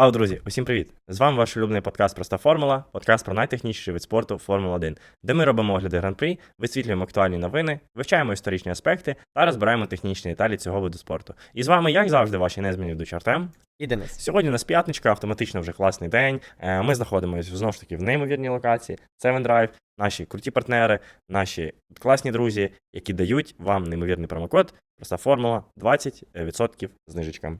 Вау, друзі, усім привіт! З вами ваш улюблений подкаст Проста формула, подкаст про найтехніший вид спорту Формула 1, де ми робимо огляди гран-прі, висвітлюємо актуальні новини, вивчаємо історичні аспекти та розбираємо технічні деталі цього виду спорту. І з вами, як завжди, ваші незмінні ведучі Артем. І Денис. Сьогодні у нас п'ятничка, автоматично вже класний день. Е, Ми знаходимося знову ж таки в неймовірній локації. Seven Drive, наші круті партнери, наші класні друзі, які дають вам неймовірний промокод. Проста формула 20% знижечка.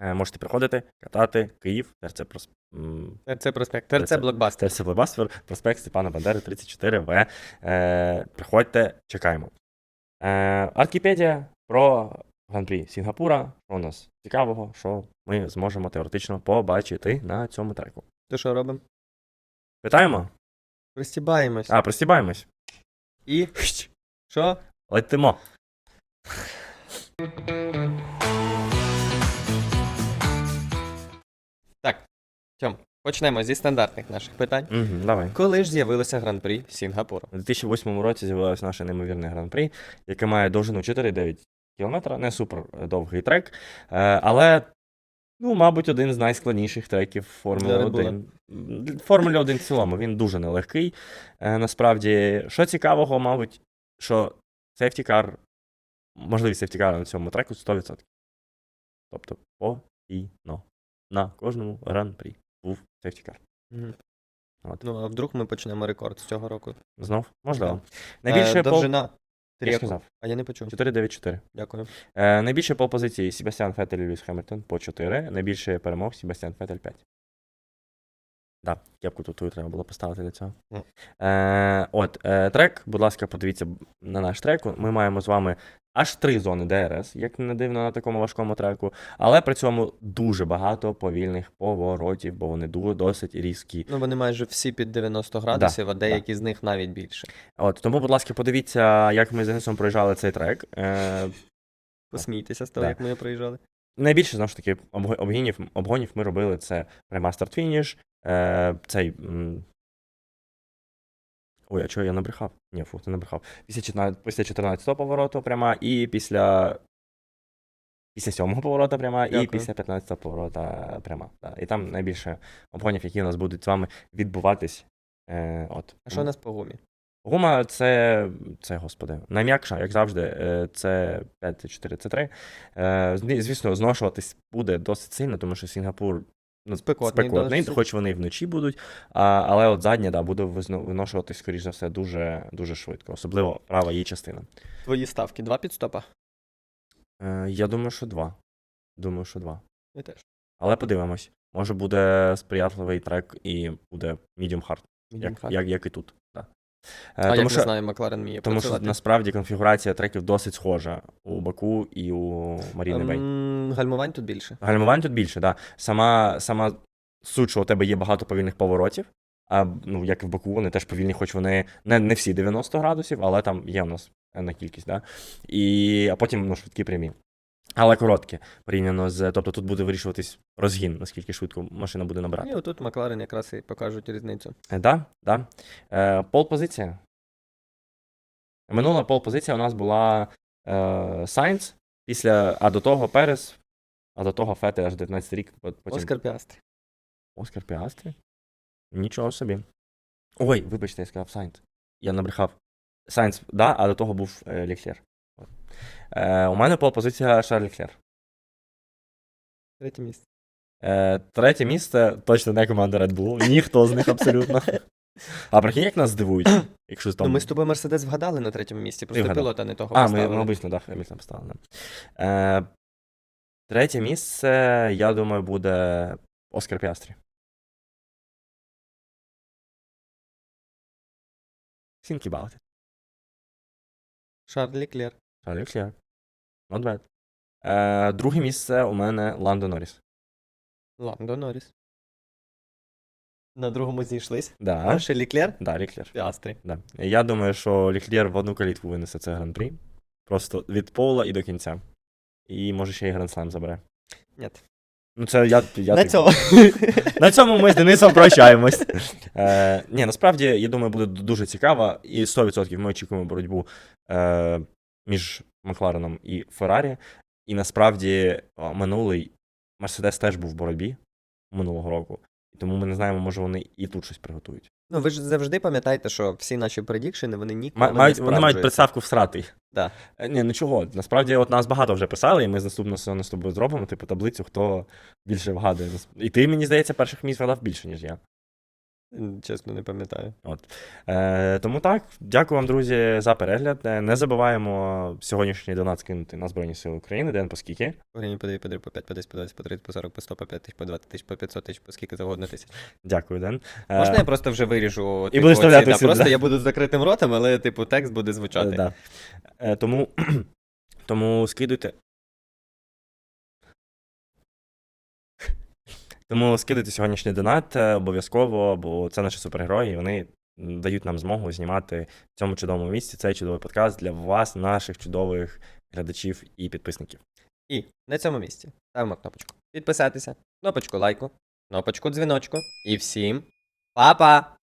Е, Можете приходити, катати, Київ, ТРЦ прос... м, ТРЦ проспект, ТРЦ блокбастер. ТРЦ Блокбастер, проспект Степана Бандери 34В. Е, Приходьте, чекаємо. Е, Аркіпедія про гран-прі Сінгапура. Що у нас цікавого, що ми зможемо теоретично побачити на цьому треку. То що робимо? Питаємо? Пристібаємось. А, простібаємось. І що? Летимо. Тьом, почнемо зі стандартних наших питань. Угу, давай. Коли ж з'явилося гран-прі Сінгапуру? У 2008 році з'явилося наше неймовірне гран-прі, яке має довжину 4,9 км, не супер довгий трек, е, але, ну, мабуть, один з найскладніших треків Формули Для Red Bull. 1. Формулі 1 в цілому, він дуже нелегкий. Е, Насправді, що цікавого, мабуть, що сефтікар, можливість сефтікара на цьому треку 100%. Тобто постійно. На кожному гран-прі був сефтікар. Мгм. От. Ну, а вдруг ми почнемо рекорд з цього року. Знов? Можливо. Е, Найбільше пол... довжина. Я сказав. А я не почув. 4-9-4. Дякую. Е, найбільше по позиції Себастьян Фетель і Льюіс Хемільтон по 4. Найбільше перемог Себастьян Фетель 5. Да, кепку тут твою треба було поставити для цього. Ну. Е, от, е, трек, будь ласка, подивіться на наш трек. Ми маємо з вами аж три зони ДРС, як не дивно на такому важкому треку, але при цьому дуже багато повільних поворотів, бо вони дуже досить різкі. Ну, вони майже всі під 90 градусів, а деякі з них навіть більше. От, тому, будь ласка, подивіться, як ми з Денисом проїжджали цей трек. Е, Посмійтеся з того, Да. як ми проїжджали. Найбільше, знову ж таки, обгонів, обгонів ми робили це пряма старт-фініш, е, цей. Ой, а чого я набрехав? Ні, фу, ти набрехав. Після 14, після 14 повороту пряма, і після. Після 7 поворота пряма, і після 15 поворота пряма. Да. І там найбільше обгонів, які у нас будуть з вами відбуватись. Е, от. А що у нас по гумі? Гума це, це господи, найм'якша, як завжди, е, це 5-4 c 3 Е, Звісно, зношуватись буде досить сильно, тому що Сінгапур ну, Спекотний спекотний досить. хоч вони і вночі будуть, а, але от задня да, буде виношуватись, скоріш за все, дуже, дуже швидко, особливо права її частина. Твої ставки два підстопа? Е, Я думаю, що два. Думаю, що два. Я теж. Але подивимось. Може буде сприятливий трек і буде medium hard, Medium як, hard. як, як і тут. Да. Е, А тому як що... ми знаємо, Макларен вміє Тому що насправді конфігурація треків досить схожа у Баку і у Маріни Бей. Ем, Гальмувань тут більше. Гальмувань тут більше, да. Сама, сама суть, що у тебе є багато повільних поворотів. А ну, як і в Баку, вони теж повільні, хоч вони не, не всі 90 градусів, але там є у нас на кількість, да. І, а потім ну, швидкі прямі. Але короткі, порівняно з. Тобто тут буде вирішуватись розгін, наскільки швидко машина буде набирати. І отут Макларен якраз і покажуть різницю. Е, Да, да. Е, пол-позиція. Минула пол-позиція у нас була е, Сайнц, після, а до того Перес, а до того Фети аж 19 рік. от Потім... Оскар Піастрі. Оскар Піастрі? Нічого собі. Ой, вибачте, я сказав Сайнц. Я набрехав. Сайнц, да, а до того був е, Леклер. Е, у мене пол-позиція Шарль Леклер. Третє місце. Е, третє місце точно не команда Red Bull. Ніхто з них абсолютно. А прикинь, як нас здивують, якщо там. Ну, ми з тобою Мерседес вгадали на третьому місці, просто пілота не того А, ми, поставили. ми обично, так, Хемільтон поставили. Е, третє місце, я думаю, буде Оскар Піастрі. Think about it. Шарль Леклер. Шарль Not bad. Е, друге місце у мене Ландо Норріс. Ландо Норріс. На другому зійшлись. Да, А ще Леклер? да, Леклер. Піастрі. Да. Я думаю, що Леклер в одну калітку винесе це гран-прі. Просто від пола і до кінця. І може ще й гранд-слем забере. Ні. Ну, це я, я На цьому. На цьому ми з Денисом прощаємось. Е, ні, насправді, я думаю, буде дуже цікаво, і 100% ми очікуємо боротьбу е, між Маклареном і Феррарі. І насправді минулий Мерседес теж був в боротьбі. минулого року. Тому ми не знаємо, може вони і тут щось приготують. Ну, ви ж завжди пам'ятаєте, що всі наші предікшени, вони ніколи Ма- мають, не вони мають приставку всрати. Да. Е, Ні, нічого. Насправді, от нас багато вже писали, і ми з наступного сезону з тобою зробимо, типу, таблицю, хто більше вгадує. І ти, мені здається, перших місць вгадав більше, ніж я. Чесно, не пам'ятаю. Е, тому так, дякую вам, друзі, за перегляд. Е, Не забуваємо сьогоднішній донат скинути на Збройні Сили України, Ден по скільки. Гривні по 2, по 3, по 5, по 10, по 20, по 30, по 40, по 100, по 5 тисяч, по 20 тисяч, по 500 тисяч, по скільки завгодно тисяч. Дякую, Ден. Е, Можна я просто вже виріжу? І вставляти оці, да, сюди, Просто да. я буду з закритим ротом, але, типу, текст буде звучати. Е, да. Е, тому, тому скидуйте. Тому скидайте сьогоднішній донат е, обов'язково, бо це наші супергерої, і вони дають нам змогу знімати в цьому чудовому місці цей чудовий подкаст для вас, наших чудових глядачів і підписників. І на цьому місці ставимо кнопочку підписатися, кнопочку лайку, кнопочку дзвіночку і всім па-па!